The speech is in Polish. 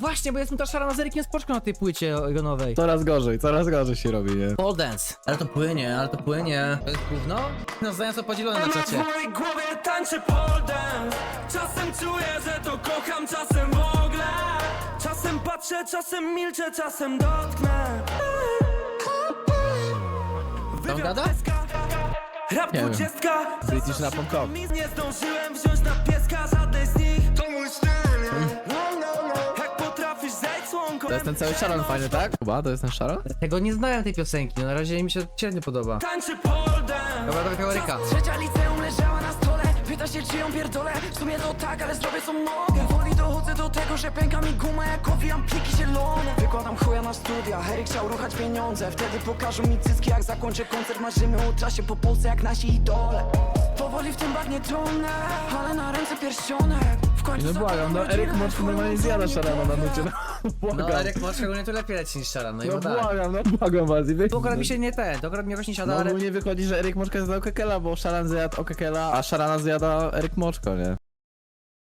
Właśnie, bo jest mu ta szara z Erykiem Spoczką na tej płycie jego nowej. Coraz gorzej, coraz gorzej się robi, nie? Pole dance. Ale to płynie, ale to płynie. To jest gówno? No zdania są podzielone na Na czacie. mojej głowie tańczy pole dance Czasem czuję, że to kocham, czasem w ogóle Czasem patrzę, czasem milczę, czasem dotknę Tam gada? Rap Nie wiem. British Rap on Top. Nie zdążyłem wziąć na pieska To jest ten cały szaran fajny, tak? Chyba, to jest ten szaran? Tego nie znałem tej piosenki, no na razie mi się średnio podoba. Tańczy dance Dobra, dawaj tego Eryka. Trzecia liceum leżała na stole. Pyta się czy ją pierdolę? W sumie to tak, ale zrobię co mogę. Powoli dochodzę do tego, że pęka mi guma Jak owijam pliki zielone. Wykładam chuja na studia Eryk chciał ruchać pieniądze. Wtedy pokażą mi cycki jak zakończę koncert. Marzymy o czasie po Polsce jak nasi idole. Powoli w tym bagnie tonę Ale na ręce pierścionek końcu No błagam, no Eryk Moczko normalnie zjada szarana na nucie, no. No Błagam. Eryk Moczka ogólnie to lepiej leci niż Sharan, no i No no tak. błagam, no błagam was. i wy- To akurat mi się nie ten, to akurat mi jakoś nie siada, No ale... ogólnie wychodzi, że Eryk Moczka zjadał Kekela, bo Szaran zjadł Okekela, a Szarana zjada Eryk Moczko, nie?